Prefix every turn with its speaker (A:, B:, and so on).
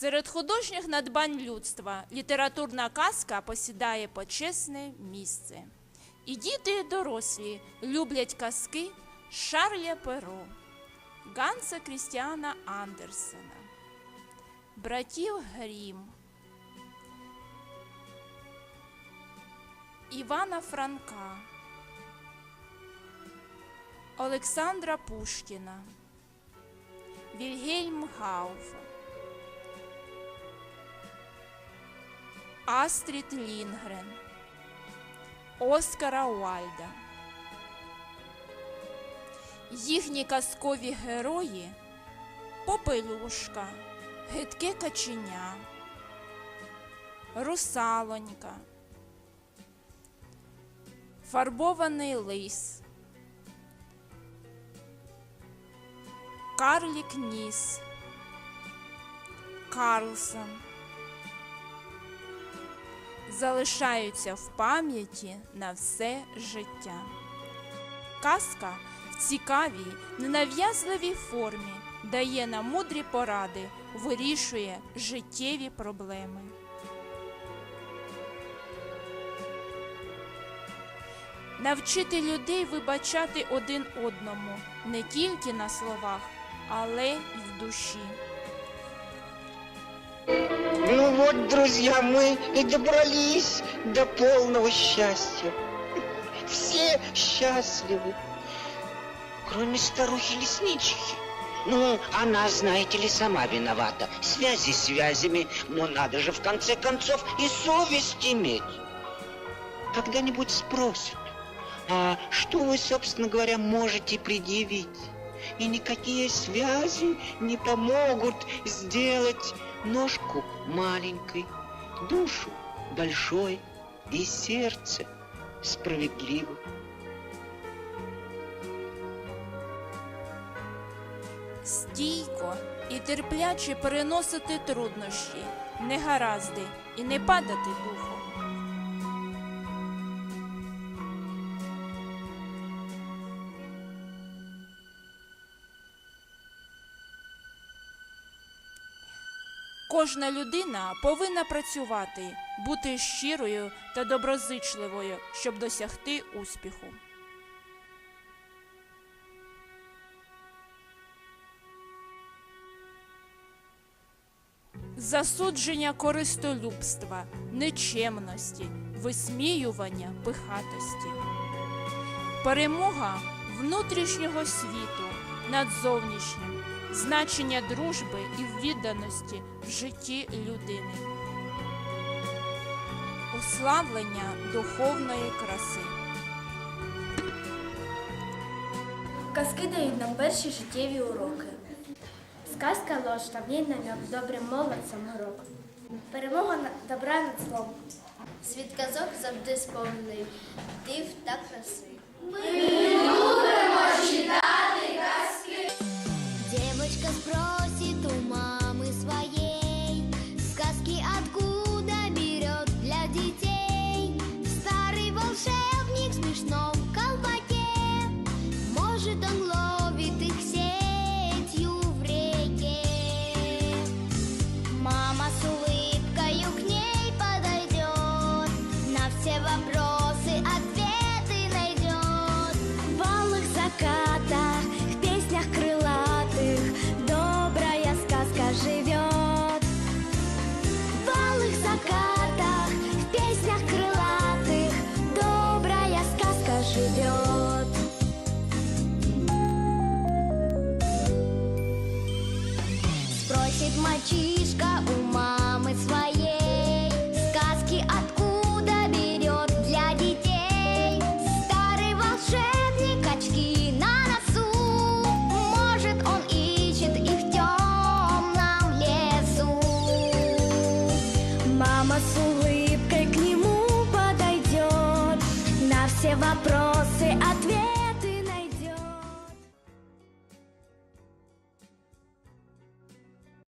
A: Серед художніх надбань людства літературна казка посідає почесне місце. І діти, і дорослі люблять казки Шарля Перо, Ганса Крістіана Андерсена, братів Грім, Івана Франка, Олександра Пушкіна, Вільгельм Гауфа. Астрід Лінгрен, Оскара Уальда. Їхні казкові герої Попелюшка, Гидке каченя, Русалонька, Фарбований лис, Карлік Ніс, Карлсон залишаються в пам'яті на все життя. Казка в цікавій, ненав'язливій формі дає нам мудрі поради, вирішує життєві проблеми. Навчити людей вибачати один одному не тільки на словах, але й в душі.
B: Вот, друзья, мы и добрались до полного счастья. Все счастливы, кроме старухи-леснички.
C: Ну, она, знаете ли, сама виновата. Связи связями, но надо же в конце концов и совесть иметь.
B: Когда-нибудь спросят, а что вы, собственно говоря, можете предъявить? И никакие связи не помогут сделать ножку маленькой, душу большой и сердце справедливым.
A: Стійко і терпляче переносити труднощі, негаразди і не падати духом. Кожна людина повинна працювати, бути щирою та доброзичливою, щоб досягти успіху. Засудження користолюбства, нечемності, висміювання пихатості. Перемога внутрішнього світу над зовнішнім, значення дружби і відданості в житті людини. Уславлення духовної краси.
D: Казки дають нам перші життєві уроки. Сказка ложь, та в намек добрим молодцям урок. Перемога добра над злом. Світ казок завжди сповнений див та краси.
E: Девочка Спросит мальчишка у мамы своей Сказки откуда берет для детей? Старый волшебник очки на носу Может он ищет их в темном лесу. Мама с улыбкой к нему подойдет На все вопросы